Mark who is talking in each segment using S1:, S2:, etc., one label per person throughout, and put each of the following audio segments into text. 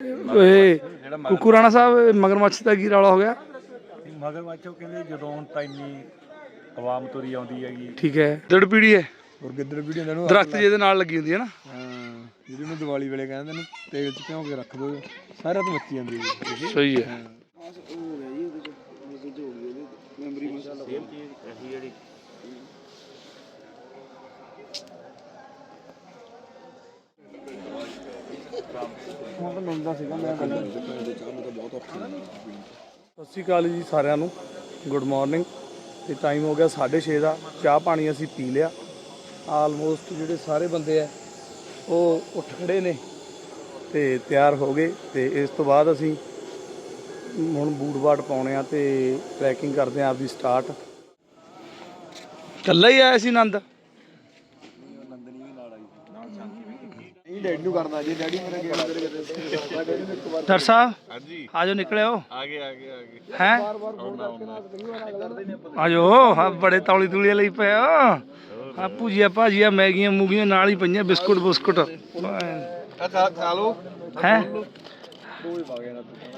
S1: ਇਹ ਕੁੱਕੂ ਰਾਣਾ ਸਾਹਿਬ ਮਗਰਮੱਛ ਦਾ ਕੀ ਰੌਲਾ ਹੋ ਗਿਆ?
S2: ਮਗਰ ਮਾਚੋ ਕਹਿੰਦੇ ਜਦੋਂ ਤਾਂ ਇੰਨੀ ਆਵਾਮ ਤੁਰੀ ਆਉਂਦੀ ਹੈਗੀ।
S1: ਠੀਕ ਹੈ। ਦੜ ਪੀੜੀ ਹੈ।
S3: ਹੋਰ ਗਿੱਦੜ ਵੀਡੀਓ ਇਹਨਾਂ ਨੂੰ
S1: ਦਰਖਤ ਜਿਹਦੇ ਨਾਲ ਲੱਗੀ ਹੁੰਦੀ ਹੈ ਨਾ।
S3: ਹਾਂ ਜਿਹੜੀ ਨੂੰ ਦੀਵਾਲੀ ਵੇਲੇ ਕਹਿੰਦੇ ਨੇ ਤੇਲ ਚ ਭਿਉਂ ਕੇ ਰੱਖ ਦੋ ਸਾਰਾ ਤੋਂ ਮੱਚੀ ਜਾਂਦੀ ਹੈ।
S1: ਸਹੀ ਹੈ।
S3: ਹੁਣ ਤਾਂ ਮਿਲਦਾ ਸੀਗਾ ਮੈਂ ਗੱਲ
S1: ਸਤਿ ਸ਼੍ਰੀ ਅਕਾਲ ਜੀ ਸਾਰਿਆਂ ਨੂੰ। ਗੁੱਡ ਮਾਰਨਿੰਗ ਤੇ ਟਾਈਮ ਹੋ ਗਿਆ 6:30 ਦਾ। ਚਾਹ ਪਾਣੀ ਅਸੀਂ ਪੀ ਲਿਆ। ਆਲਮੋਸਟ ਜਿਹੜੇ ਸਾਰੇ ਬੰਦੇ ਆ ਉਹ ਉੱਠ ਖੜੇ ਨੇ ਤੇ ਤਿਆਰ ਹੋ ਗਏ। ਤੇ ਇਸ ਤੋਂ ਬਾਅਦ ਅਸੀਂ ਹੁਣ ਬੂਟ ਬਾਟ ਪਾਉਣੇ ਆ ਤੇ ਟਰੈਕਿੰਗ ਕਰਦੇ ਆ ਆਪਦੀ ਸਟਾਰਟ ਕੱਲਾ ਹੀ ਆਇਆ ਸੀ ਆਨੰਦ?
S3: ਇਹ ਡੈਡੀ ਨੂੰ ਕਰਦਾ ਜੀ ਡੈਡੀ ਮੇਰਾ ਗਿਆ ਮੇਰੇ ਕਿਤੇ।
S1: ਡਾਕਟਰ ਸਾਹਿਬ ਹਾਂਜੀ। ਆਜੋ ਨਿਕਲਿਓ
S2: ਆ ਗਏ ਆ ਗਏ ਆ ਗਏ।
S1: ਹੈ? ਆਜੋ ਹਾਂ ਬੜੇ ਤੌਲੀ ਤੁਲੀ ਲਈ ਪਏ ਆ। ਆ ਭੁਜੀਆ ਭਾਜੀਆ ਮੈਗੀਆਂ ਮੂਗੀਆਂ ਨਾਲ ਹੀ ਪਈਆਂ ਬਿਸਕੁਟ ਬਿਸਕੁਟ।
S2: ਆ ਖਾ ਖਾ ਲਓ।
S1: ਹੈ?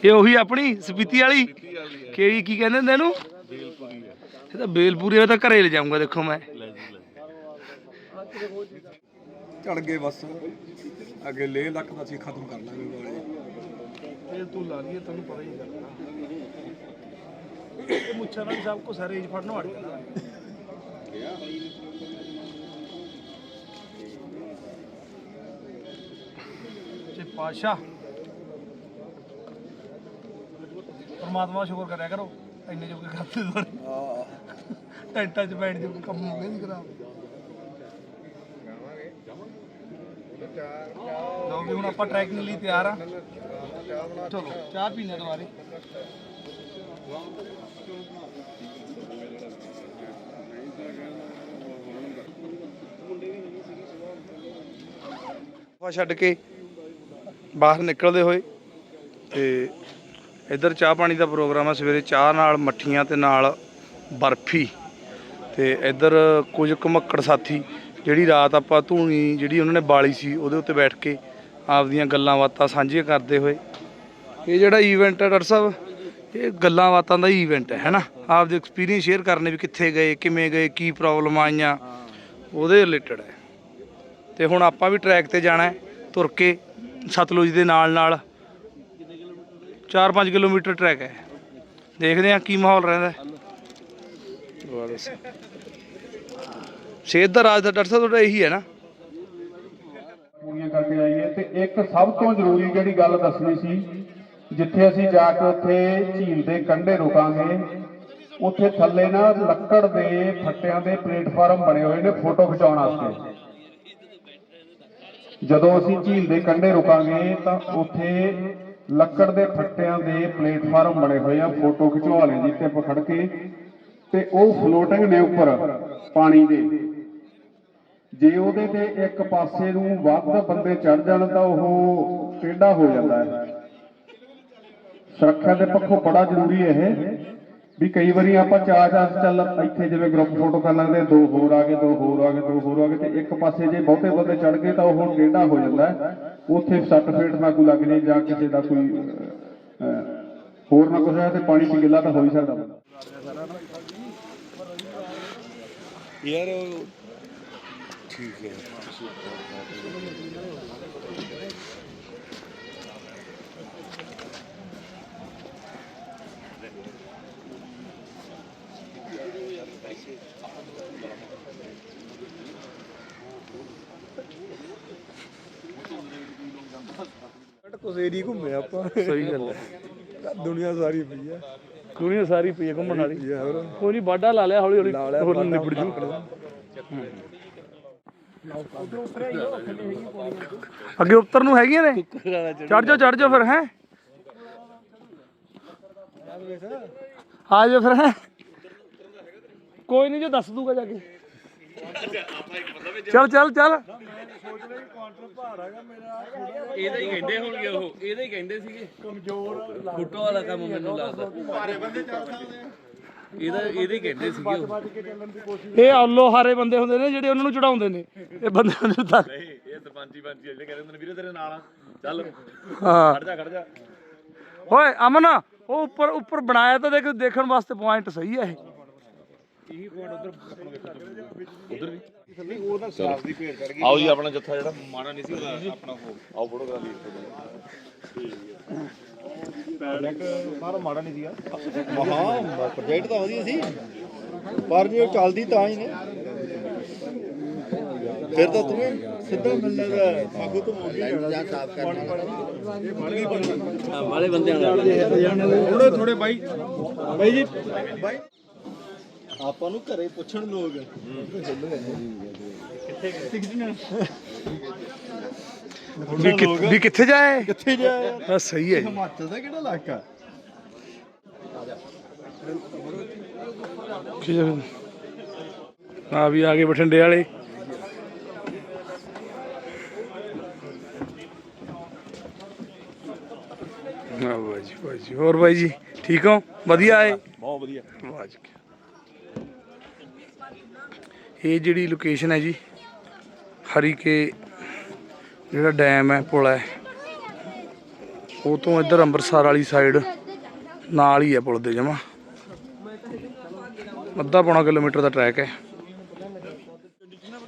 S1: ਇਹ ਉਹੀ ਆਪਣੀ ਸਪੀਤੀ ਵਾਲੀ? ਕਿਹੜੀ ਕੀ ਕਹਿੰਦੇ ਹੁੰਦੇ ਇਹਨੂੰ? ਇਹ ਤਾਂ ਬੇਲਪੂਰੀ ਉਹ ਤਾਂ ਘਰੇ ਲੈ ਜਾਊਂਗਾ ਦੇਖੋ ਮੈਂ।
S3: ਚੜ ਗਏ ਬਸ। ਅੱਗੇ ਲੇਹ ਲੱਖ ਦਾ ਅਸੀਂ ਖਤਮ ਕਰ ਲਾਂਗੇ ਵਾਲੇ
S1: ਇਹ ਤੂੰ ਲਾ ਲਈਏ ਤੈਨੂੰ ਪਤਾ ਹੀ ਕਰਨਾ ਇਹ ਮੁੱਛਾਂ ਨਾਲ ਸਭ ਕੋ ਸਾਰੇ ਏਜ ਫੜਨ ਵੜ ਤੇ ਪਾਸ਼ਾ ਪਰਮਾਤਮਾ ਸ਼ੁਕਰ ਕਰਿਆ ਕਰੋ ਇੰਨੇ ਜੋਗੇ ਖਾਤੇ ਤੁਹਾਡੇ ਟੈਂਟਾਂ 'ਚ ਬੈਠ ਜੋ ਕੰਮ ਹੋ ਨਹੀਂ ਖਰਾਬ। ਲਓ ਵੀ ਹੁਣ ਆਪਾਂ ਟਰੈਕਿੰਗ ਲਈ ਤਿਆਰ ਆ। ਚਲੋ, ਚਾਹ ਪੀਣੇ ਦੁਬਾਰੇ। ਹਵਾ ਛੱਡ ਕੇ ਬਾਹਰ ਨਿਕਲਦੇ ਹੋਏ ਤੇ ਇੱਧਰ ਚਾਹ ਪਾਣੀ ਦਾ ਪ੍ਰੋਗਰਾਮ ਆ। ਸਵੇਰੇ ਚਾਹ ਨਾਲ ਮੱਠੀਆਂ ਤੇ ਨਾਲ ਬਰਫੀ ਤੇ ਇੱਧਰ ਕੁਝ ਘਮੱਕੜ ਸਾਥੀ ਜਿਹੜੀ ਰਾਤ ਆਪਾਂ ਧੂਣੀ ਜਿਹੜੀ ਉਹਨਾਂ ਨੇ ਬਾਲੀ ਸੀ, ਉਹਦੇ ਉੱਤੇ ਬੈਠ ਕੇ ਆਪਦੀਆਂ ਗੱਲਾਂ ਬਾਤਾਂ ਸਾਂਝੀਆਂ ਕਰਦੇ ਹੋਏ। ਇਹ ਜਿਹੜਾ ਈਵੈਂਟ ਹੈ ਡਾਕਟਰ ਸਾਹਿਬ, ਇਹ ਗੱਲਾਂ ਬਾਤਾਂ ਦਾ ਈਵੈਂਟ ਹੈ ਹੈਨਾ ਆਪਦੇ ਐਕਸਪੀਰੀਅੰਸ ਸ਼ੇਅਰ ਕਰਨੇ ਵੀ ਕਿੱਥੇ ਗਏ, ਕਿਵੇਂ ਗਏ, ਕੀ ਪ੍ਰੋਬਲਮ ਆਈਆਂ, ਉਹਦੇ ਰਿਲੇਟਡ ਹੈ। ਤੇ ਹੁਣ ਆਪਾਂ ਵੀ ਟਰੈਕ ਤੇ ਜਾਣਾ ਹੈ, ਤੁਰ ਕੇ ਸਤਲੁਜ ਦੇ ਨਾਲ ਨਾਲ 4-5 ਕਿਲੋਮੀਟਰ ਟਰੈਕ ਹੈ। ਦੇਖਦੇ ਹਾਂ ਕੀ ਮਾਹੌਲ ਰਹਿੰਦਾ ਹੈ। ਸਿਹਤ ਦਾ ਰਾਜ ਦਾ ਡਾਕਟਰ ਸਾਹਿਬ, ਤੁਹਾਡਾ ਇਹੀ ਹੈ ਨਾ?
S4: ਪੂਰੀਆਂ ਕਰਕੇ ਆਈਏ ਤੇ ਇੱਕ ਸਭ ਤੋਂ ਜ਼ਰੂਰੀ ਜਿਹੜੀ ਗੱਲ ਦੱਸਣੀ ਸੀ, ਜਿੱਥੇ ਅਸੀਂ ਜਾ ਕੇ ਉੱਥੇ ਝੀਲ ਦੇ ਕੰਢੇ ਰੁਕਾਂਗੇ, ਉੱਥੇ ਥੱਲੇ ਨਾ ਲੱਕੜ ਦੇ ਫੱਟਿਆਂ ਦੇ ਪਲੇਟਫਾਰਮ ਬਣੇ ਹੋਏ ਨੇ ਫੋਟੋ ਖਿਚਾਉਣ ਵਾਸਤੇ। ਜਦੋਂ ਅਸੀਂ ਝੀਲ ਦੇ ਕੰਢੇ ਰੁਕਾਂਗੇ, ਤਾਂ ਉੱਥੇ ਲੱਕੜ ਦੇ ਫੱਟਿਆਂ ਦੇ ਪਲੇਟਫਾਰਮ ਬਣੇ ਹੋਏ ਆ, ਫੋਟੋ ਖਿਚਵਾ ਲਈ ਜਿੱਥੇ ਆਪਾਂ ਖੜ ਕੇ, ਤੇ ਉਹ ਫਲੋਟਿੰਗ ਨੇ ਉੱਪਰ ਪਾਣੀ ਦੇ। ਜੇ ਉਹਦੇ ਤੇ ਇੱਕ ਪਾਸੇ ਨੂੰ ਵੱਧ ਬੰਦੇ ਚੜ ਜਾਣ ਤਾਂ ਉਹ ਟੇਢਾ ਹੋ ਜਾਂਦਾ ਹੈ। ਸੁਰੱਖਿਆ ਦੇ ਪੱਖੋਂ ਬੜਾ ਜ਼ਰੂਰੀ ਹੈ ਇਹ, ਵੀ ਕਈ ਵਾਰੀ ਆਪਾਂ ਚਾਰ ਚਾਰ ਚੱਲ ਇੱਥੇ ਜਿਵੇਂ ਗਰੁੱਪ ਫੋਟੋ ਕਰ ਲੈਂਦੇ ਦੋ ਹੋਰ ਆ ਗਏ, ਦੋ ਹੋਰ ਆ ਗਏ, ਦੋ ਹੋਰ ਆ ਗਏ ਤੇ ਇੱਕ ਪਾਸੇ ਜੇ ਬਹੁਤੇ ਬੰਦੇ ਚੜ ਗਏ ਤਾਂ ਉਹ ਟੇਢਾ ਹੋ ਜਾਂਦਾ ਉੱਥੇ ਸੱਟ ਫੇਟ ਨਾ ਕੋਈ ਲੱਗ ਜੇ ਜਾਂ ਕਿਸੇ ਦਾ ਕੋਈ ਹੋਰ ਨਾ ਕੁਛ ਹੋਇਆ ਤੇ ਪਾਣੀ ਚ ਗਿੱਲਾ ਤਾਂ ਹੋ ਹੀ ਸਕਦਾ
S2: ਯਾਰ ਠੀਕ ਹੈ
S3: ਕੁਸੇਰੀ ਘੁੰਮੇ ਆਪਾਂ।
S1: ਸਹੀ ਗੱਲ ਹੈ।
S3: ਦੁਨੀਆ ਸਾਰੀ ਪਈ ਹੈ
S1: ਦੁਨੀਆ ਸਾਰੀ ਪਈ ਹੈ ਘੁੰਮਣ ਵਾਲੀ।
S3: ਹੋਰ।
S1: ਕੋਈ ਨਹੀਂ ਬਾਡਾ ਲਾ ਲਿਆ ਹੌਲੀ ਹੌਲੀ ਹੋਰ ਨਿਬੜ ਜੂ। ਅੱਗੇ ਉੱਤਰ ਨੂੰ ਹੈਗੀਆਂ ਨੇ? ਚੜ ਜਾਓ ਚੜ ਜਾਓ ਫਿਰ ਹੈ? ਆ ਜਾਓ ਫਿਰ ਹੈ? ਕੋਈ ਨਹੀਂ ਜੋ ਦੱਸ ਦੂਗਾ ਜਾ ਕੇ। ਚੱਲ ਚੱਲ ਚੱਲ।
S5: ਇਹਦਾ ਹੀ ਕਹਿੰਦੇ ਹੋਣਗੇ ਉਹ ਇਹਦਾ ਹੀ ਕਹਿੰਦੇ ਸੀਗੇ। ਕਮਜ਼ੋਰ ਫੋਟੋ ਵਾਲਾ ਕੰਮ ਮੈਨੂੰ ਲੱਗਦਾ। ਇਹਦਾ ਇਹਦੇ ਹੀ ਕਹਿੰਦੇ ਸੀਗੇ ਉਹ।
S1: ਇਹ ਆਲੋ ਹਾਰੇ ਬੰਦੇ ਹੁੰਦੇ ਨੇ ਜਿਹੜੇ ਉਹਨਾਂ ਨੂੰ ਚੜਾਉਂਦੇ ਨੇ। ਇਹ ਬੰਦੇ ਨੂੰ ਤੱਕ
S6: ਇਹ ਸਰਪੰਚੀ ਪੰਚੀ ਜਿਹੜੇ ਕਹਿੰਦੇ ਹੁੰਦੇ ਨੇ ਵੀਰੇ ਤੇਰੇ ਨਾਲ ਆ। ਚੱਲ।
S1: ਹਾਂ।
S6: ਖੜ ਜਾ ਖੜ ਜਾ।
S1: ਓਏ ਅਮਨ ਉਹ ਉੱਪਰ ਉੱਪਰ ਬਣਾਇਆ ਤਾਂ ਦੇਖ ਦੇਖਣ ਵਾਸਤੇ ਪੁਆਇੰਟ ਸਹੀ ਹੈ ਇਹ।
S6: ਆਓ ਜੀ ਆਪਣਾ ਜੱਥਾ ਜਿਹੜਾ। ਮਾੜਾ ਨਹੀਂ ਸੀ ਉਹਦਾ ਆਪਣਾ ਉਹ। ਆਓ ਫੋਟੋ ਕਰਾ ਲਈ
S7: ਹਾਂ ਪ੍ਰੋਜੈਕਟ ਤਾਂ ਵਧੀਆ ਸੀ। ਪਰ ਜੇ ਉਹ ਚੱਲਦੀ ਤਾਂ ਹੀ ਨੇ। ਫਿਰ ਤਾਂ ਤੂੰ ਸਿੱਧਾ ਮਿਲਣਾ ਦਾ ਮਾਗੂ ਤੋਂ ਮੋਗੀ ਜਾਣਾ ਸਾਫ਼
S5: ਵਾਲੇ। ਬੰਦਿਆਂ ਨਾਲ।
S7: ਥੋੜੇ ਥੋੜੇ ਬਾਈ। ਬਾਈ ਜੀ। ਬਾਈ। ਆਪਾਂ ਨੂੰ ਘਰੇ ਪੁੱਛਣ ਲੋਕ
S1: ਵੀ ਕਿੱਥੇ ਜਾਏ?
S7: ਕਿੱਥੇ ਜਾ
S1: ਆ ਸਹੀ ਹੈ ਜੀ।
S7: ਹਿਮਾਚਲ ਦਾ ਕਿਹੜਾ ਇਲਾਕਾ?
S1: ਆ ਵੀ ਆ ਗਏ ਬਠਿੰਡੇ ਵਾਲੇ। ਆ ਬਾਈ ਜੀ ਬਾਈ ਜੀ। ਹੋਰ ਬਾਈ ਜੀ ਠੀਕ ਹੋ? ਵਧੀਆ ਏ
S6: ਬਹੁਤ ਵਧੀਆ।
S1: ਵਾਹ ਜੀ ਇਹ ਜਿਹੜੀ ਲੋਕੇਸ਼ਨ ਹੈ ਜੀ ਹਰੀਕੇ ਜਿਹੜਾ ਡੈਮ ਹੈ ਪੁਲ ਹੈ ਉਹ ਤੋਂ ਇੱਧਰ ਅੰਮ੍ਰਿਤਸਰ ਵਾਲੀ ਸਾਈਡ ਨਾਲ ਹੀ ਹੈ ਪੁਲ ਦੇ ਜਮਾ। ਅੱਧਾ ਪੌਣਾ ਕਿਲੋਮੀਟਰ ਦਾ ਟਰੈਕ ਹੈ।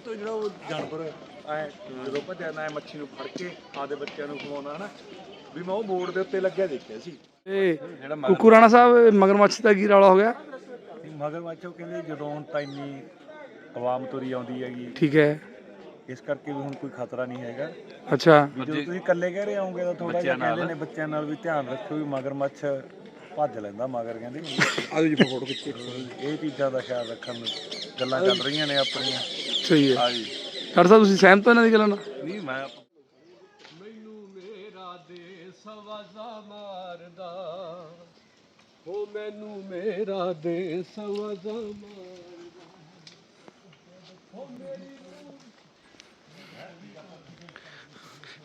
S2: ਤੋਂ ਜਿਹੜਾ ਉਹ ਜਾਨਵਰ ਐ ਜਦੋਂ ਭੱਜਿਆ ਨਾ ਮੱਛੀ ਨੂੰ ਫੜ ਕੇ ਆਦੇ ਬੱਚਿਆਂ ਨੂੰ ਖਵਾਉਣਾ ਹਨਾ ਵੀ ਮੈਂ ਉਹ ਬੋਰਡ ਦੇ ਉੱਤੇ ਲੱਗਿਆ ਦੇਖਿਆ ਸੀ।
S1: ਇਹ ਕੁੱਕੂ ਰਾਣਾ ਸਾਹਿਬ ਮਗਰਮੱਛ ਦਾ ਕੀ ਰੌਲਾ ਹੋ ਗਿਆ?
S2: ਮਗਰ ਉਹ ਕਹਿੰਦੇ ਜਦੋਂ ਹੁਣ ਤਾਂ ਇੰਨੀ ਆਵਾਮ ਤੁਰੀ ਆਉਂਦੀ ਹੈਗੀ।
S1: ਠੀਕ ਹੈ।
S2: ਇਸ ਕਰਕੇ ਵੀ ਹੁਣ ਕੋਈ ਖਤਰਾ ਨਹੀਂ ਹੈਗਾ।
S1: ਅੱਛਾ।
S2: ਵੀ ਜਦੋਂ ਤੁਸੀਂ ਇਕੱਲੇ ਕਹਿ ਰਹੇ ਹੋਗੇ ਤਾਂ ਥੋੜਾ ਜਿਹਾ ਕਹਿੰਦੇ ਨੇ ਬੱਚਿਆਂ ਨਾਲ ਵੀ ਧਿਆਨ ਰੱਖਿਓ ਵੀ ਮਗਰਮੱਛ ਭੱਜ ਲੈਂਦਾ ਮਗਰ ਕਹਿੰਦੇ।
S3: ਆਜੋ ਜੀ ਫੋਟੋ ਖਿੱਚੇ।
S2: ਇਹ ਚੀਜ਼ਾਂ ਦਾ ਖਿਆਲ ਰੱਖਣ ਨੂੰ ਗੱਲਾਂ ਚੱਲ ਰਹੀਆਂ ਨੇ ਆਪਣੀਆਂ।
S1: ਸਹੀ ਹੈ। ਡਾਕਟਰ ਸਾਹਿਬ ਤੁਸੀਂ ਸਹਿਮਤ ਹੋ ਇਹਨਾਂ ਦੀ ਗੱਲਾਂ ਨਾਲ?
S2: ਨਹੀਂ ਮੈਂ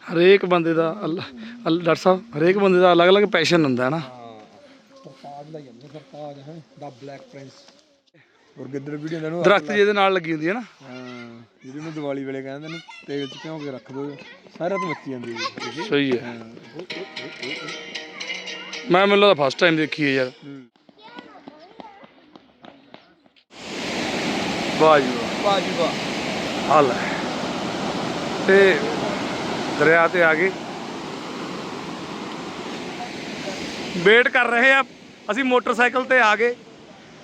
S1: ਹਰੇਕ ਬੰਦੇ ਦਾ ਅੱਲਾ ਡਾਕਟਰ ਸਾਹਿਬ, ਹਰੇਕ ਬੰਦੇ ਦਾ ਅਲੱਗ-ਅਲੱਗ ਪੈਸ਼ਨ ਹੁੰਦਾ ਹੈ ਨਾ।
S3: ਔਰ ਗਿੱਦੜ ਵੀਡੀਓ ਇਹਨਾਂ ਨੂੰ
S1: ਦਰਖਤ ਜਿਹਦੇ ਨਾਲ ਲੱਗੀ ਹੁੰਦੀ ਹੈ ਨਾ।
S3: ਹਾਂ ਜਿਹਦੇ ਨੂੰ ਦੀਵਾਲੀ ਵੇਲੇ ਕਹਿੰਦੇ ਨੇ ਤੇਲ ਚ ਭਿਉਂ ਕੇ ਰੱਖ ਦੋ ਸਾਰਿਆਂ ਤੋਂ ਮੱਚੀ ਜਾਂਦੀ ਹੈ
S1: ਸਹੀ ਹੈ। ਮੈਂ ਮੈਨੂੰ ਲੱਗਦਾ ਫਸਟ ਟਾਈਮ ਦੇਖੀ ਹੈ ਯਾਰ। ਵਾਹ ਜੀ ਵਾਹ
S7: ਵਾਹ ਜੀ ਵਾਹ
S1: ਤੇ ਦਰਿਆ ਤੇ ਆ ਗਏ। ਵੇਟ ਕਰ ਰਹੇ ਆ। ਅਸੀਂ ਮੋਟਰਸਾਈਕਲ ਤੇ ਆ ਗਏ।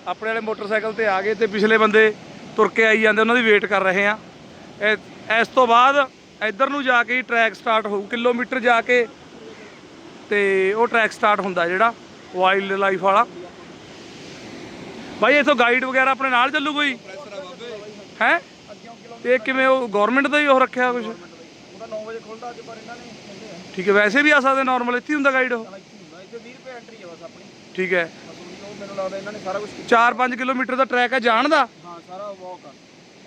S1: ਆਪਣੇ ਵਾਲੇ ਮੋਟਰਸਾਈਕਲ ਤੇ ਆ ਗਏ ਤੇ ਪਿਛਲੇ ਬੰਦੇ ਤੁਰ ਕੇ ਆਈ ਜਾਂਦੇ, ਉਹਨਾਂ ਦੀ ਵੇਟ ਕਰ ਰਹੇ ਆ। ਇਸ ਤੋਂ ਬਾਅਦ ਇੱਧਰ ਨੂੰ ਜਾ ਕੇ ਟਰੈਕ ਸਟਾਰਟ ਹੋਊ, ਕਿਲੋਮੀਟਰ ਜਾ ਕੇ ਤੇ ਉਹ ਟਰੈਕ ਸਟਾਰਟ ਹੁੰਦਾ ਜਿਹੜਾ ਵਾਈਲਡ ਲਾਈਫ ਵਾਲਾ। ਭਾਈ ਇਥੋਂ ਗਾਈਡ ਵਗੈਰਾ ਆਪਣੇ ਨਾਲ ਚੱਲੂ ਕੋਈ? ਹੈ? ਇਹ ਕਿਵੇਂ ਉਹ ਗਵਰਨਮੈਂਟ ਦਾ ਹੀ ਉਹ ਰੱਖਿਆ ਕੁਝ ਉਹਦਾ 9 ਵਜੇ ਖੁੱਲਦਾ ਅੱਜ ਪਰ ਇਹਨਾਂ ਨੇ ਠੀਕ ਹੈ ਵੈਸੇ ਵੀ ਆ ਸਕਦੇ ਨਾਰਮਲ ਇੱਥੇ ਹੀ ਹੁੰਦਾ ਗਾਈਡ ਉਹ? ਇੱਥੇ 20 ਰੁਪਏ ਐਂਟਰੀ ਹੈ ਬਸ ਆਪਣੀ। ਠੀਕ ਹੈ। ਮੈਨੂੰ ਲੱਗਦਾ ਇਹਨਾਂ ਨੇ ਸਾਰਾ ਕੁਝ 4-5 ਕਿਲੋਮੀਟਰ ਦਾ ਟਰੈਕ ਹੈ ਜਾਣ ਦਾ? ਹਾਂ ਸਾਰਾ ਵਾਕ ਆ।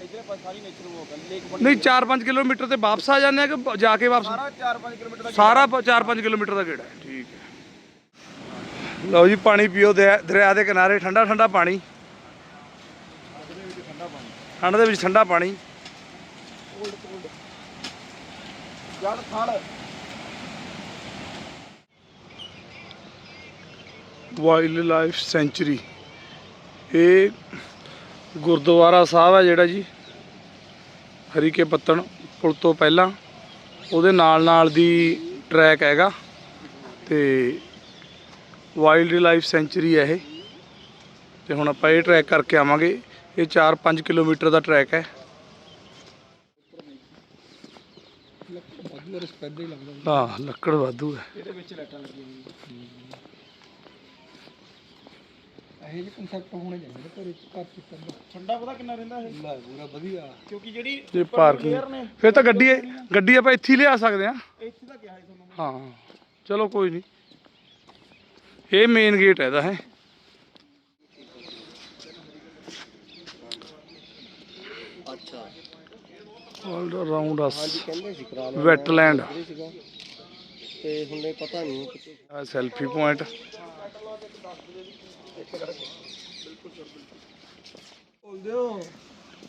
S1: ਇਧਰ ਪਰ ਸਾਰੀ ਨੇਚਰ ਵਾਕ ਆ ਲੇਕ ਨਹੀਂ 4-5 ਕਿਲੋਮੀਟਰ ਤੇ ਵਾਪਸ ਆ ਜਾਂਦੇ ਆ ਕਿ ਬ- ਜਾ ਕੇ ਵਾਪਸ? ਸਾਰਾ 4-5 ਕਿਲੋਮੀਟਰ ਦਾ ਸਾਰਾ 4-5 ਕਿਲੋਮੀਟਰ ਦਾ ਗੇੜਾ ਹੈ। ਠੀਕ ਹੈ। ਲਓ ਜੀ ਪਾਣੀ ਪੀਓ ਦਰਿਆ ਦਰਿਆ ਦੇ ਕਿਨਾਰੇ ਠੰਡਾ ਠੰਡਾ ਪਾਣੀ। ਠੰਡ ਦੇ ਵਿੱਚ ਠੰਡਾ ਪਾਣੀ। Wildlife sanctuary. ਇਹ ਗੁਰਦੁਆਰਾ ਸਾਹਿਬ ਹੈ ਜਿਹੜਾ ਜੀ ਹਰੀਕੇ ਪੱਤਣ ਪੁਲ ਤੋਂ ਪਹਿਲਾਂ। ਉਹਦੇ ਨਾਲ ਨਾਲ ਦੀ ਟਰੈਕ ਹੈਗਾ ਤੇ ਵਾਈਲਡ ਲਾਈਫ ਸੈਂਚੁਰੀ ਹੈ ਇਹ। ਤੇ ਹੁਣ ਆਪਾਂ ਇਹ ਟਰੈਕ ਕਰਕੇ ਆਵਾਂਗੇ। ਇਹ 4-5 ਕਿਲੋਮੀਟਰ ਦਾ ਟਰੈਕ ਹੈ। ਹਾਂ ਲੱਕੜ ਵਾਧੂ ਹੈ।
S3: ਇਹਦੇ ਵਿੱਚ ਲਾਈਟਾਂ ਲੱਗੀਆਂ ਹੋਈਆਂ। ਇਹ ਜਿਹੇ ਕਨਸੈਪਟ ਹੋਣੇ ਚਾਹੀਦੇ ਨੇ ਘਰੇ ਘਰ ਚ ਠੰਡਾ ਪਤਾ ਕਿੰਨਾ ਰਹਿੰਦਾ ਇਹ? ਲੈ ਪੂਰਾ ਵਧੀਆ। ਕਿਉਂਕਿ ਜਿਹੜੀ
S1: ਤੇ ਪਾਰਕਿੰਗ ਫਿਰ ਤਾਂ ਗੱਡੀ ਗੱਡੀ ਆਪਾਂ ਇੱਥੇ ਹੀ ਲਿਆ ਸਕਦੇ ਆ
S3: ਇੱਥੇ ਦਾ ਕਿਹਾ ਹੈ ਤੁਹਾਨੂੰ
S1: ਹਾਂ। ਚਲੋ ਕੋਈ ਨਹੀਂ। ਇਹ ਮੇਨ ਗੇਟ ਹੈ ਇਹਦਾ ਹੈ। ਆਲ ਅਰਾਊਂਡ ਅਸ
S3: ਕਹਿੰਦੇ ਸੀ ਕਰਾ
S1: ਵੈਟਲੈਂਡ
S3: ਸੀਗਾ। ਤੇ ਹੁਣੇ ਪਤਾ ਨਹੀਂ ਕਿਤੇ
S1: ਆ ਸੈਲਫੀ ਪੁਆਇੰਟ
S3: ਬੋਲਦੇ ਹੋ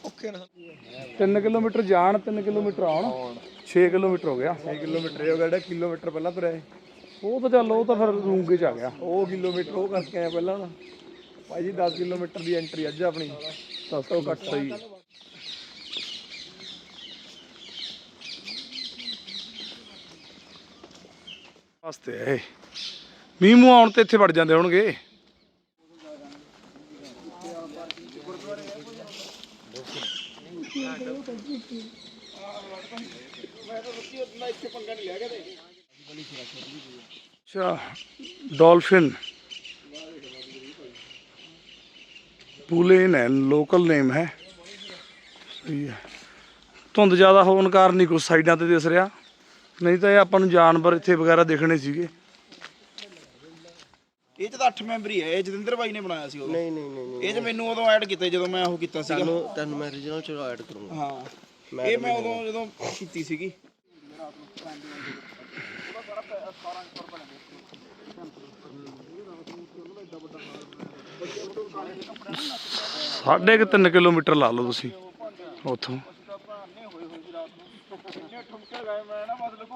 S3: ਓਕੇ ਨਾ।
S1: 3 ਕਿਲੋਮੀਟਰ ਜਾਣ 3 ਕਿਲੋਮੀਟਰ ਆਉਣ। 6 ਕਿਲੋਮੀਟਰ ਹੋ ਗਿਆ।
S3: 6 ਕਿਲੋਮੀਟਰ ਹੋ ਗਿਆ ਜਿਹੜਾ ਕਿਲੋਮੀਟਰ ਪਹਿਲਾਂ ਤੁਰਿਆ।
S1: ਉਹ ਤਾਂ ਚੱਲ ਉਹ ਤਾਂ ਫਿਰ ਰੂੰਗੇ ਚ ਆ ਗਿਆ।
S3: ਉਹ ਕਿਲੋਮੀਟਰ ਉਹ ਕਰਕੇ ਆਇਆ ਪਹਿਲਾਂ ਭਾਈ ਜੀ 10 ਕਿਲੋਮੀਟਰ ਦੀ ਐਂਟਰੀ ਅੱਜ ਆਪਣੀ।
S1: ਸਭ ਤੋਂ ਘੱਟ ਸਹੀ। ਵਾਸਤੇ ਹੈ ਮੀਂਹ ਮੂੰਹ ਆਉਣ ਤੇ ਇੱਥੇ ਵੜ ਜਾਂਦੇ ਹੋਣਗੇ। ਅੱਛਾ, ਡੋਲਫਿਨ। ਬੂਲੇਨ ਹੈ ਲੋਕਲ ਨੇਮ ਹੈ। ਸਹੀ ਹੈ। ਧੁੰਦ ਜ਼ਿਆਦਾ ਹੋਣ ਕਾਰਨ ਨਹੀਂ ਕੁਝ ਸਾਈਡਾਂ ਤੇ ਦਿਸ ਰਿਹਾ। ਨਹੀਂ ਤਾਂ ਇਹ ਆਪਾਂ ਨੂੰ ਜਾਨਵਰ ਇੱਥੇ ਵਗੈਰਾ ਦਿਖਣੇ ਸੀਗੇ।
S8: ਇਹ ਚ ਤਾਂ 8 ਮੈਂਬਰੀ ਹੈ ਇਹ ਜਤਿੰਦਰ ਬਾਈ ਨੇ ਬਣਾਇਆ ਸੀ ਉਦੋਂ।
S3: ਨਹੀਂ ਨਹੀਂ ਨਹੀਂ
S8: ਇਹ ਚ ਮੈਨੂੰ ਉਦੋਂ ਐਡ ਕੀਤਾ ਜਦੋਂ ਮੈਂ ਉਹ ਕੀਤਾ ਸੀਗਾ।
S3: ਤੁਹਾਨੂੰ ਤੁਹਾਨੂੰ ਮੈਂ ਰੀਜਨਲ ਚ ਐਡ ਕਰੂੰਗਾ।
S8: ਹਾਂ। ਇਹ ਮੈਂ ਉਦੋਂ ਜਦੋਂ ਕੀਤੀ ਸੀਗੀ।
S1: ਸਾਢੇ ਕੁ 3 ਕਿਲੋਮੀਟਰ ਲਾ ਲਓ ਤੁਸੀਂ ਉੱਥੋਂ।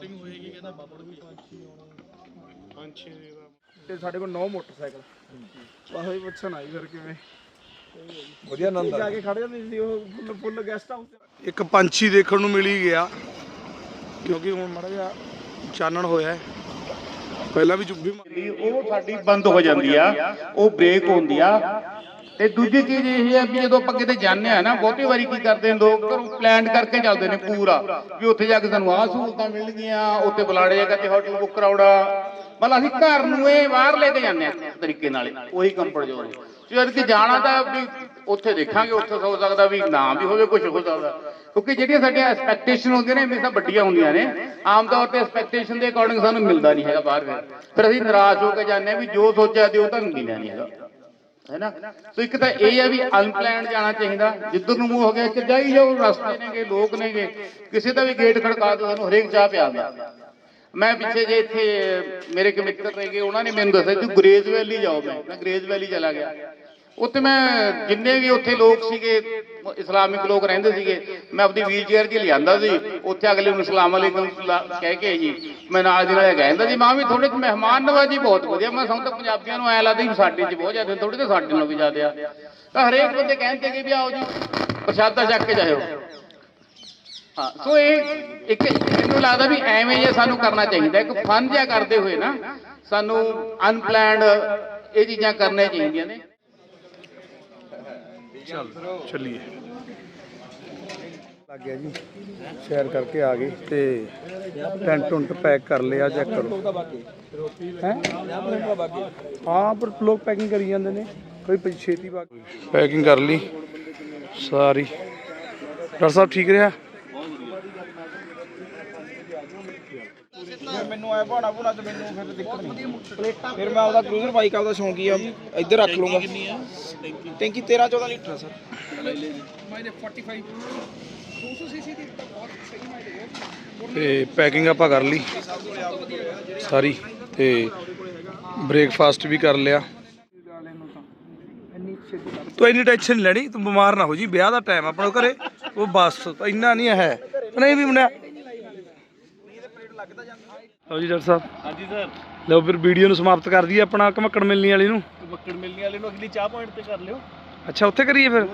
S8: VOTING ਹੋਏਗੀ ਕਹਿੰਦਾ ਬਾਬੜ ਵੀ
S3: ਤੇ ਸਾਡੇ ਕੋਲ 9 ਮੋਟਰਸਾਈਕਲ। ਬਸ ਹੋਈ ਪੁੱਛਣ ਆਈ ਫਿਰ ਕਿਵੇਂ। ਵਧੀਆ ਆਨੰਦ ਜਾ ਕੇ ਖੜ ਜਾਂਦੇ ਸੀ ਉਹ ਫੁੱਲ ਫੁੱਲ ਗੈਸਟ ਹਾਊਸ
S1: ਇੱਕ ਪੰਛੀ ਦੇਖਣ ਨੂੰ ਮਿਲ ਹੀ ਗਿਆ ਕਿਉਂਕਿ ਹੁਣ ਮੜਾ ਜਿਹਾ ਚਾਨਣ ਹੋਇਆ ਹੈ। ਪਹਿਲਾਂ ਵੀ ਚੁੱਭੀ ਮਾਰੀ
S9: ਉਹ ਸਾਡੀ ਬੰਦ ਹੋ ਜਾਂਦੀ ਆ ਉਹ ਬ੍ਰੇਕ ਹੁੰਦੀ ਆ। ਤੇ ਦੂਜੀ ਚੀਜ਼ ਇਹ ਹੈ ਵੀ ਜਦੋਂ ਆਪਾਂ ਕਿਤੇ ਜਾਂਦੇ ਆ ਨਾ, ਬਹੁਤੀ ਵਾਰੀ ਕੀ ਕਰਦੇ ਨੇ ਲੋਕ? ਘਰੋਂ ਪਲਾਨ ਕਰਕੇ ਚੱਲਦੇ ਨੇ ਪੂਰਾ, ਵੀ ਉੱਥੇ ਜਾ ਕੇ ਸਾਨੂੰ ਆਹ ਸਹੂਲਤਾਂ ਮਿਲਣਗੀਆਂ, ਉੱਥੇ ਬੁਲਾੜੇ ਜਗ੍ਹਾ ਤੇ ਹੋਟਲ ਬੁੱਕ ਕਰਾਉਣਾ। ਮਤਲਬ ਅਸੀਂ ਘਰ ਨੂੰ ਇਹ ਬਾਹਰ ਲੈ ਕੇ ਜਾਂਦੇ ਆ ਤਰੀਕੇ ਨਾਲ ਉਹੀ ਕੰਫਰਟ ਜ਼ੋਨ ਜਦ ਕਿ ਜਾਣਾ ਤਾਂ ਵੀ ਉੱਥੇ ਦੇਖਾਂਗੇ, ਉੱਥੇ ਹੋ ਸਕਦਾ ਵੀ ਨਾ ਵੀ ਹੋਵੇ ਕੁਝ ਹੋ ਸਕਦਾ। ਕਿਉਂਕਿ ਜਿਹੜੀਆਂ ਸਾਡੀਆਂ ਐਕਸਪੈਕਟੇਸ਼ਨ ਹੁੰਦੀਆਂ ਨੇ, ਹਮੇਸ਼ਾ ਵੱਡੀਆਂ ਹੁੰਦੀਆਂ ਨੇ। ਆਮ ਤੌਰ ਤੇ ਐਕਸਪੈਕਟੇਸ਼ਨ ਦੇ ਅਕੋਰਡਿੰਗ ਸਾਨੂੰ ਮਿਲਦਾ ਨਹੀਂ ਹੈਗਾ ਬਾਹਰ ਫਿਰ। ਅਸੀਂ ਨਿਰਾਸ਼ ਹੋ ਕੇ ਜਾਂਦੇ ਹਾਂ ਵੀ ਜੋ ਸੋਚਿਆ ਤੇ ਉਹ ਤੁਹਾਨੂੰ ਮਿਲਿਆ ਨਹੀਂ ਹੈਗਾ। ਹੈਨਾ ਸੋ ਇੱਕ ਤਾਂ ਇਹ ਹੈ ਵੀ ਅਨਪਲਾਨਡ ਜਾਣਾ ਚਾਹੀਦਾ। ਜਿੱਧਰ ਨੂੰ ਮੂੰਹ ਹੋ ਗਿਆ ਕਿ ਜਾਈ ਜਾਓ, ਰਸਤੇ ਨੇਗੇ, ਲੋਕ ਨੇਗੇ। ਕਿਸੇ ਦਾ ਵੀ ਗੇਟ ਖੜਕਾ ਦੋ ਸਾਨੂੰ ਹਰੇਕ ਚਾਹ ਪਿਆਉਂਦਾ ਮੈਂ ਪਿੱਛੇ ਜੇ ਇੱਥੇ ਮੇਰੇ ਇੱਕ ਮਿੱਤਰ ਨੇਗੇ ਉਹਨਾਂ ਨੇ ਮੈਨੂੰ ਦੱਸਿਆ, ਤੂੰ ਗ੍ਰੇਜ਼ ਵੈਲੀ ਜਾਓ ਮੈਂ। ਮੈਂ ਗ੍ਰੇਜ਼ ਵੈਲੀ ਚਲਾ ਗਿਆ। ਉੱਥੇ ਮੈਂ ਜਿੰਨੇ ਵੀ ਉੱਥੇ ਲੋਕ ਸੀਗੇ, ਇਸਲਾਮਿਕ ਲੋਕ ਰਹਿੰਦੇ ਸੀਗੇ, ਮੈਂ ਆਪਣੀ ਵੀਲਚੇਅਰ 'ਚ ਲਿਆਂਦਾ ਸੀ। ਉੱਥੇ ਅਗਲੇ ਨੂੰ ਸਲਾਮ ਅਲੈਕੁਮ ਸਲਾ- ਕਹਿ ਕੇ ਜੀ, ਮੈਂ ਨਾਲ ਦੀ ਨਾਲ ਕਹਿੰਦਾ ਜੀ, ਮਾਂ ਵੀ ਥੋੜੇ ਚ ਮਹਿਮਾਨ ਨਵਾਜੀ ਬਹੁਤ ਵਧੀਆ। ਮੈਂ ਸਾਨੂੰ ਤਾਂ ਪੰਜਾਬੀਆਂ ਨੂੰ ਐ ਲੱਗਦਾ ਵੀ ਸਾਡੇ 'ਚ ਬਹੁਤ ਜ਼ਿਆਦਾ ਥੋੜੇ ਤੇ ਸਾਡੇ ਨਾਲੋਂ ਵੀ ਜ਼ਿਆਦਾ ਆ। ਤਾਂ ਹਰੇਕ ਬੰਦੇ ਕਹਿੰਦੇ ਕਿ ਵੀ ਆਓ ਜੀ, ਪ੍ਰਸ਼ਾਦਾ ਛੱਕ ਕੇ ਜਾਇਓ। ਹਾਂ, ਸੋ ਇਹ ਇੱਕ, ਮੈਨੂੰ ਲੱਗਦਾ ਵੀ ਐਵੇਂ ਜਿਹਾ ਸਾਨੂੰ ਕਰਨਾ ਚਾਹੀਦਾ। ਇੱਕ ਫਨ ਜਿਹਾ ਕਰਦੇ ਹੋਏ ਨਾ, ਸਾਨੂੰ ਅਨਪਲਾਨਡ ਇਹ ਚੀਜ਼ਾਂ ਕਰਨੀਆਂ ਚਾਹੀਦੀਆਂ ਨੇ।
S1: ਚੱਲ। ਚੱਲੀਏ।
S3: ਲੱਗ ਗਿਆ ਜੀ।
S1: ਸ਼ੇਅਰ ਕਰਕੇ ਆ ਗਏ ਤੇ ਟੈਂਟ ਟੁੰਟ ਪੈਕ ਕਰ ਲਿਆ ਚੈੱਕ ਕਰੋ। ਹੈ? ਹਾਂ ਪਰ ਲੋਕ ਪੈਕਿੰਗ ਕਰੀ ਜਾਂਦੇ ਨੇ। ਕੋਈ ਛੇਤੀ ਬਾਕੀ ਪੈਕਿੰਗ ਕਰ ਲਈ। ਸਾਰੀ। ਡਾਕਟਰ ਸਾਹਿਬ ਠੀਕ ਰਿਹਾ?
S8: ਮੈਨੂੰ ਐ ਬਹਾਨਾ ਬੁਣਾ ਤੇ ਮੈਨੂੰ ਫਿਰ ਦਿੱਕਤ ਨਹੀਂ ਫਿਰ ਮੈਂ ਆਪਦਾ ਕਰੂਜ਼ਰ ਬਾਈਕ ਆਪਦਾ ਸ਼ੌਂਕੀ ਆ, ਇੱਧਰ ਰੱਖ ਲੂੰਗਾ ਟੈਂਕੀ 13 14 ਲੀਟਰ ਆ ਸਰ।
S1: ਤੇ ਪੈਕਿੰਗ ਆਪਾਂ ਕਰ ਲਈ ਸਾਰੀ ਤੇ ਬ੍ਰੇਕਫਾਸਟ ਵੀ ਕਰ ਲਿਆ। ਤੂੰ ਇੰਨੀ ਟੈਨਸ਼ਨ ਨਹੀਂ ਲੈਣੀ, ਤੂੰ ਬਿਮਾਰ ਨਾ ਹੋ ਜੀ, ਵਿਆਹ ਦਾ ਟਾਈਮ ਆਪਣਾ ਘਰੇ, ਉਹ ਬਸ, ਇੰਨਾ ਨਹੀਂ ਹੈ ਨਹੀਂ ਵੀ ਬਣਿਆ। ਲਓ ਜੀ ਡਾਕਟਰ ਸਾਹਿਬ।
S5: ਹਾਂਜੀ ਸਰ।
S1: ਲਓ ਫਿਰ ਵੀਡੀਓ ਨੂੰ ਸਮਾਪਤ ਕਰ ਦਈਏ ਆਪਣਾ ਕਮੱਕੜ ਮਿਲਣੀ ਵਾਲੀ ਨੂੰ।
S5: ਬੱਕੜ ਮਿਲਣੀ ਵਾਲੇ ਨੂੰ ਅਗਲੀ ਚਾਹ ਪੁਆਇੰਟ ਤੇ ਕਰ ਲਿਓ।
S1: ਅੱਛਾ ਉੱਥੇ ਕਰੀਏ ਫਿਰ?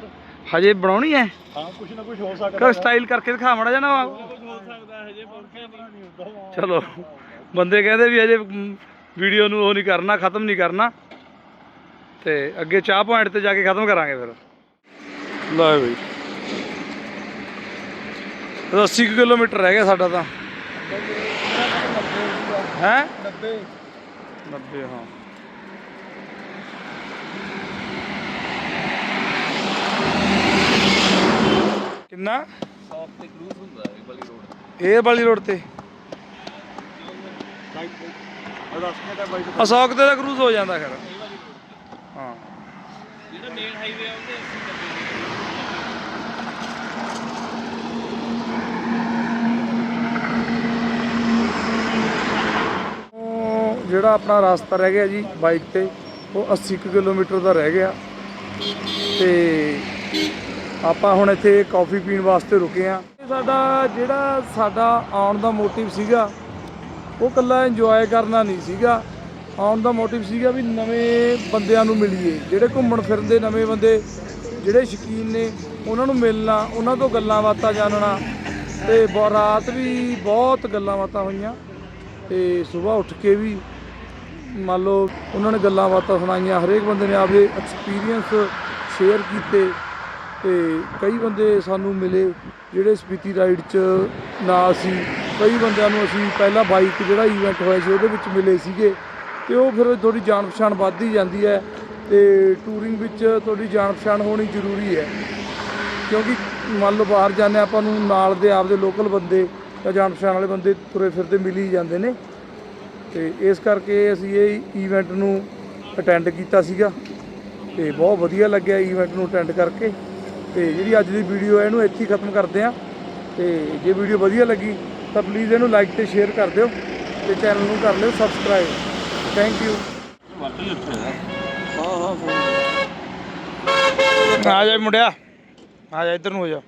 S1: ਹਜੇ ਬਣਾਉਣੀ ਹੈ?
S5: ਹਾਂ ਕੁਝ ਨਾ ਕੁਝ ਹੋ ਸਕਦਾ
S1: ਕਰ ਸਟਾਈਲ ਕਰਕੇ ਦਿਖਾ ਮੜਾ ਜਾਣਾ
S5: ਕੁਝ ਹੋ ਸਕਦਾ ਹਜੇ ਪਹੁੰਚਿਆ ਨਹੀਂ ਹੁੰਦਾ।
S1: ਚਲੋ ਬੰਦੇ ਕਹਿੰਦੇ ਵੀ ਅਜੇ ਵੀਡੀਓ ਨੂੰ ਉਹ ਨਹੀਂ ਕਰਨਾ ਖਤਮ ਨਹੀਂ ਕਰਨਾ। ਤੇ ਅੱਗੇ ਚਾਹ ਪੁਆਇੰਟ ਤੇ ਜਾ ਕੇ ਖਤਮ ਕਰਾਂਗੇ ਫਿਰ। ਲੈ ਬਈ। 80 ਕੁ ਕਿਲੋਮੀਟਰ ਰਹਿ ਗਿਆ ਸਾਡਾ ਤਾਂ। ਹੈ?
S3: 90
S1: 90 ਹਾਂ। ਕਿੰਨਾ?
S5: ਸ਼ੌਪ ਤੇ ਕਰੂਜ਼ ਹੁੰਦਾ ਹੈ ਇਹ ਵਾਲੀ ਰੋਡ
S1: ਇਹ ਵਾਲੀ ਰੋਡ ਤੇ? ਅਸ਼ੋਕ ਤੇ ਦਾ ਕਰੂਜ਼ ਹੋ ਜਾਂਦਾ ਫਿਰ। ਹਾਂ।
S5: ਜਿਹੜਾ ਮੇਨ ਹਾਈਵੇ ਆ ਉਹਦੇ 80 90
S1: ਉਹ ਜਿਹੜਾ ਆਪਣਾ ਰਸਤਾ ਰਹਿ ਗਿਆ ਜੀ ਬਾਈਕ ਤੇ, ਉਹ 80 ਕੁ ਕਿਲੋਮੀਟਰ ਦਾ ਰਹਿ ਗਿਆ। ਤੇ ਆਪਾਂ ਹੁਣ ਇੱਥੇ ਕਾਫੀ ਪੀਣ ਵਾਸਤੇ ਰੁਕੇ ਆ ਸਾਡਾ ਜਿਹੜਾ ਸਾਡਾ ਆਉਣ ਦਾ ਮੋਟਿਵ ਸੀਗਾ, ਉਹ ਕੱਲਾ ਇੰਜੋਏ ਕਰਨਾ ਨਹੀਂ ਸੀਗਾ। ਆਉਣ ਦਾ ਮੋਟਿਵ ਸੀਗਾ ਵੀ ਨਵੇਂ ਬੰਦਿਆਂ ਨੂੰ ਮਿਲੀਏ, ਜਿਹੜੇ ਘੁੰਮਣ ਫਿਰਨ ਦੇ ਨਵੇਂ ਬੰਦੇ, ਜਿਹੜੇ ਸ਼ੌਕੀਨ ਨੇ, ਉਹਨਾਂ ਨੂੰ ਮਿਲਣਾ, ਉਹਨਾਂ ਤੋਂ ਗੱਲਾਂ ਬਾਤਾਂ ਜਾਣਨਾ। ਤੇ ਬਹੁਤ ਰਾਤ ਵੀ ਬਹੁਤ ਗੱਲਾਂ ਬਾਤਾਂ ਹੋਈਆਂ। ਤੇ ਸਵੇਰ ਉੱਠ ਕੇ ਵੀ ਮੰਨ ਲਓ ਉਹਨਾਂ ਨੇ ਗੱਲਾਂ ਬਾਤਾਂ ਸੁਣਾਈਆਂ, ਹਰੇਕ ਬੰਦੇ ਨੇ ਆਪਦੇ ਐਕਸਪੀਰੀਅੰਸ ਸ਼ੇਅਰ ਕੀਤੇ ਤੇ ਕਈ ਬੰਦੇ ਸਾਨੂੰ ਮਿਲੇ ਜਿਹੜੇ ਸਪੀਤੀ ਰਾਈਡ 'ਚ ਨਾ ਸੀ। ਕਈ ਬੰਦਿਆਂ ਨੂੰ ਅਸੀਂ ਪਹਿਲਾਂ ਬਾਈਕ ਜਿਹੜਾ ਇਵੈਂਟ ਹੋਇਆ ਸੀ ਉਹਦੇ ਵਿੱਚ ਮਿਲੇ ਸੀਗੇ ਤੇ ਉਹ ਫਿਰ ਥੋੜੀ ਜਾਣ ਪਛਾਣ ਵੱਧਦੀ ਜਾਂਦੀ ਹੈ ਤੇ ਟੂਰਿੰਗ ਵਿੱਚ ਤੁਹਾਡੀ ਜਾਣ ਪਛਾਣ ਹੋਣੀ ਜ਼ਰੂਰੀ ਹੈ। ਕਿਉਂਕਿ ਮੰਨ ਲਓ ਬਾਹਰ ਜਾਂਦੇ ਆਪਾਂ ਨੂੰ ਨਾਲ ਦੇ ਆਪਦੇ ਲੋਕਲ ਬੰਦੇ ਜਾਂ ਜਾਣ ਪਛਾਣ ਵਾਲੇ ਬੰਦੇ ਤੁਰੇ ਫਿਰਦੇ ਮਿਲ ਹੀ ਜਾਂਦੇ ਨੇ। ਤੇ ਇਸ ਕਰਕੇ ਅਸੀਂ ਇਹ ਈਵੈਂਟ ਨੂੰ ਅਟੈਂਡ ਕੀਤਾ ਸੀਗਾ ਤੇ ਬਹੁਤ ਵਧੀਆ ਲੱਗਿਆ ਈਵੈਂਟ ਨੂੰ ਅਟੈਂਡ ਕਰਕੇ ਤੇ ਜਿਹੜੀ ਅੱਜ ਦੀ ਵੀਡੀਓ ਹੈ ਇਹਨੂੰ ਇੱਥੇ ਹੀ ਖਤਮ ਕਰਦੇ ਆ ਤੇ ਜੇ ਵੀਡੀਓ ਵਧੀਆ ਲੱਗੀ ਤਾਂ ਪਲੀਜ਼ ਇਹਨੂੰ ਲਾਈਕ ਤੇ ਸ਼ੇਅਰ ਕਰ ਦਿਓ ਤੇ ਚੈਨਲ ਨੂੰ ਕਰ ਲਿਓ ਸਬਸਕ੍ਰਾਈਬ ਥੈਂਕ ਯੂ ਹਾਂ ਹਾਂ ਆ ਜਾ ਮੁੰਡਿਆ, ਆ ਜਾ ਇੱਧਰ ਨੂੰ ਹੋ ਜਾ।